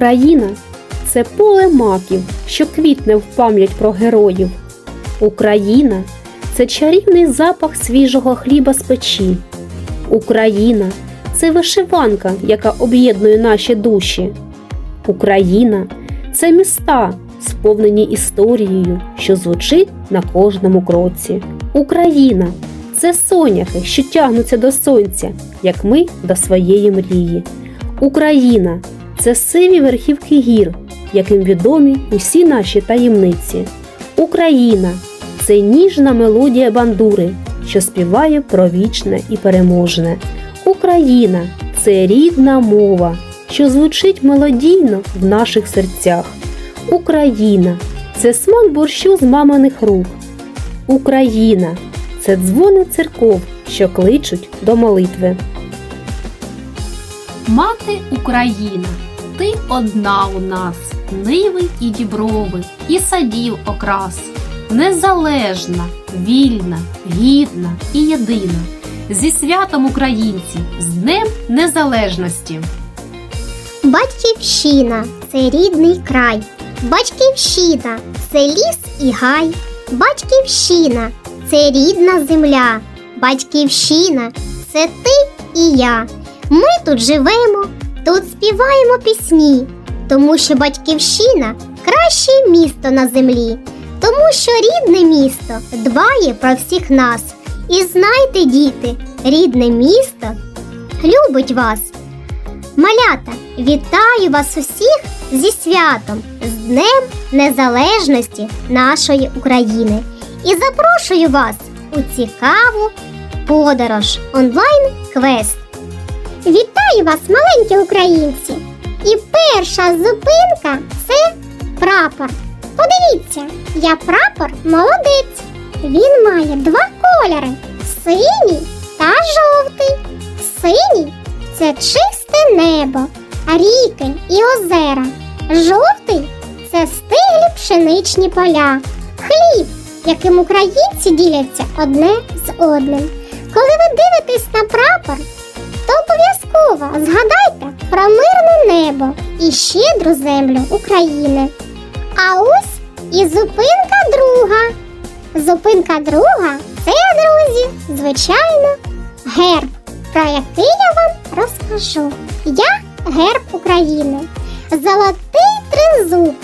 Україна це поле маків, що квітне в пам'ять про героїв. Україна це чарівний запах свіжого хліба з печі. Україна це вишиванка, яка об'єднує наші душі. Україна це міста, сповнені історією, що звучить на кожному кроці. Україна це соняхи, що тягнуться до сонця, як ми до своєї мрії. Україна це сиві верхівки гір, яким відомі усі наші таємниці. Україна це ніжна мелодія бандури, що співає про вічне і переможне. Україна це рідна мова, що звучить мелодійно в наших серцях. Україна це смак борщу з маминих рук. Україна це дзвони церков, що кличуть до молитви. Мати Україна, ти одна у нас, ниви і діброви, і садів окрас, незалежна, вільна, гідна і єдина. Зі святом українці, з Днем Незалежності. Батьківщина це рідний край. Батьківщина це ліс і гай. Батьківщина це рідна земля. Батьківщина це ти і я. Ми тут живемо, тут співаємо пісні, тому що батьківщина краще місто на землі, тому що рідне місто дбає про всіх нас. І знайте, діти, рідне місто любить вас. Малята, вітаю вас усіх зі святом, з Днем Незалежності нашої України і запрошую вас у цікаву подорож онлайн-квест. Вітаю вас, маленькі українці! І перша зупинка це прапор. Подивіться, я прапор молодець. Він має два кольори синій та жовтий. Синій це чисте небо, ріки і озера. Жовтий це стиглі пшеничні поля, хліб, яким українці діляться одне з одним. Коли ви дивитесь на прапор, то обов'язково згадайте про мирне небо і щедру землю України. А ось і зупинка друга. Зупинка друга це, друзі, звичайно, герб, про який я вам розкажу. Я герб України. Золотий тризуб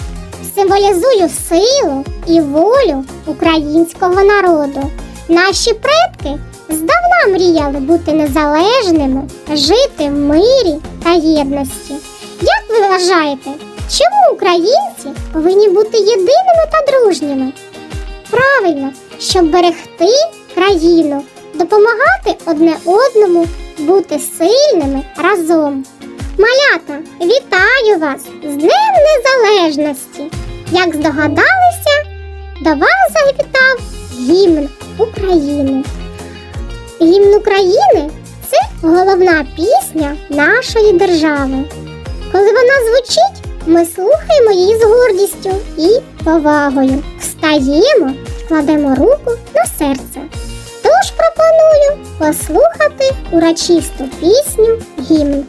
символізує силу і волю українського народу. Наші предки здавна мріяли бути незалежними, жити в мирі та єдності. Як ви вважаєте, чому українці повинні бути єдиними та дружніми? Правильно, щоб берегти країну, допомагати одне одному, бути сильними разом. Малята, вітаю вас з Днем Незалежності! Як здогадалися, до вас завітав гімн України. Гімн України це головна пісня нашої держави. Коли вона звучить, ми слухаємо її з гордістю і повагою. Встаємо і кладемо руку на серце. Тож пропоную послухати урочисту пісню гімн.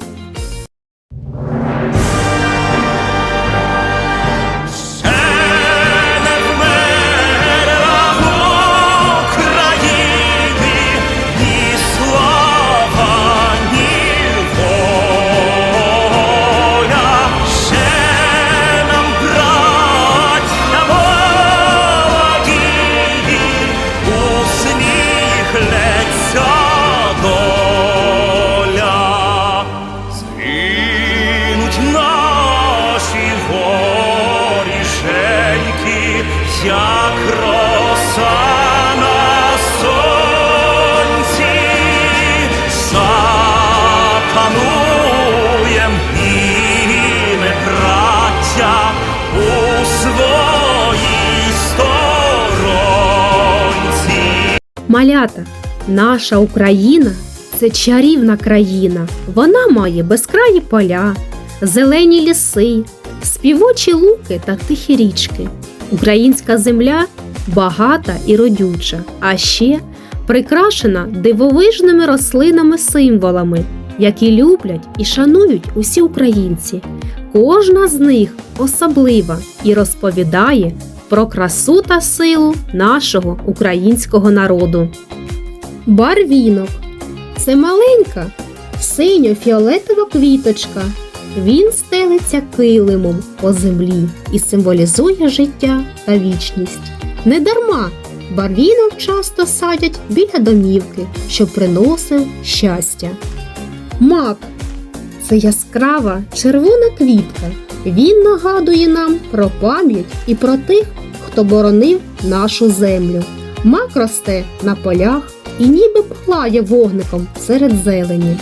Малята, наша Україна це чарівна країна. Вона має безкраї поля, зелені ліси, співочі луки та тихі річки. Українська земля багата і родюча, а ще прикрашена дивовижними рослинами символами, які люблять і шанують усі українці. Кожна з них особлива і розповідає про красу та силу нашого українського народу. Барвінок це маленька синьо-фіолетова квіточка. Він стелиться килимом по землі і символізує життя та вічність. Недарма барвінок часто садять біля домівки, що приносив щастя. Мак це яскрава червона квітка. Він нагадує нам про пам'ять і про тих, хто боронив нашу землю. Мак росте на полях і ніби палає вогником серед зелені.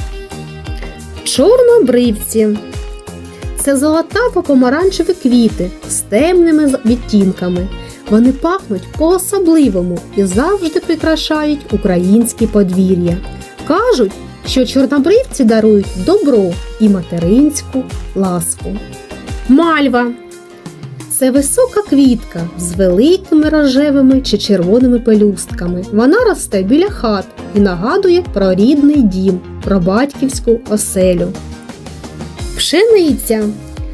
Чорнобривці це золотаво помаранчеві квіти з темними відтінками. Вони пахнуть по-особливому і завжди прикрашають українські подвір'я. Кажуть, що чорнобривці дарують добро і материнську ласку. Мальва це висока квітка з великими рожевими чи червоними пелюстками. Вона росте біля хат і нагадує про рідний дім, про батьківську оселю. Пшениця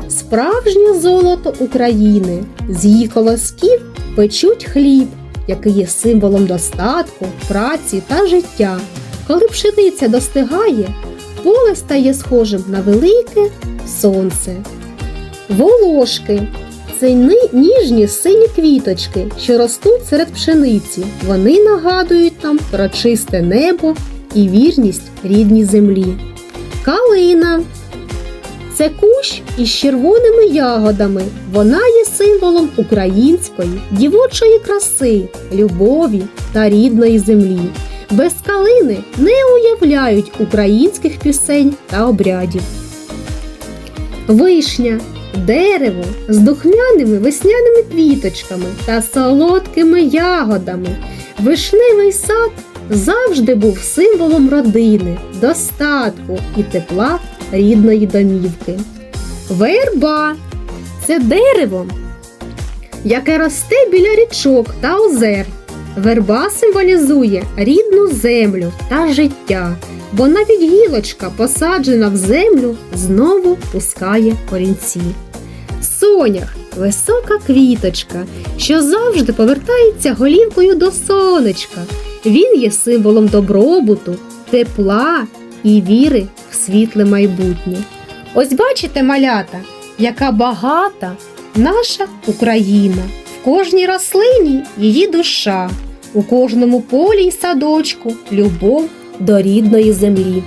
справжнє золото України. З її колосків печуть хліб, який є символом достатку, праці та життя. Коли пшениця достигає, поле стає схожим на велике сонце. Волошки це ніжні сині квіточки, що ростуть серед пшениці. Вони нагадують нам про чисте небо і вірність рідній землі. Калина це кущ із червоними ягодами. Вона є символом української дівочої краси, любові та рідної землі. Без калини не уявляють українських пісень та обрядів. Вишня дерево з духмяними весняними квіточками та солодкими ягодами. Вишневий сад завжди був символом родини, достатку і тепла рідної домівки. Верба це дерево, яке росте біля річок та озер. Верба символізує рідну землю та життя, бо навіть гілочка, посаджена в землю, знову пускає корінці. Сонях висока квіточка, що завжди повертається голівкою до сонечка. Він є символом добробуту, тепла і віри в світле майбутнє. Ось бачите, малята, яка багата наша Україна. В кожній рослині її душа, у кожному полі й садочку любов до рідної землі.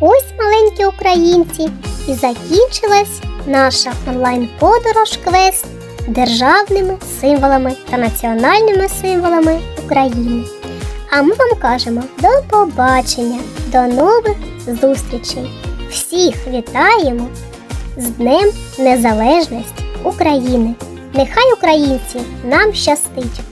Ось маленькі українці, і закінчилась наша онлайн-подорож квест державними символами та національними символами України. А ми вам кажемо до побачення, до нових зустрічей. Всіх вітаємо з Днем Незалежності України. Нехай українці нам щастить!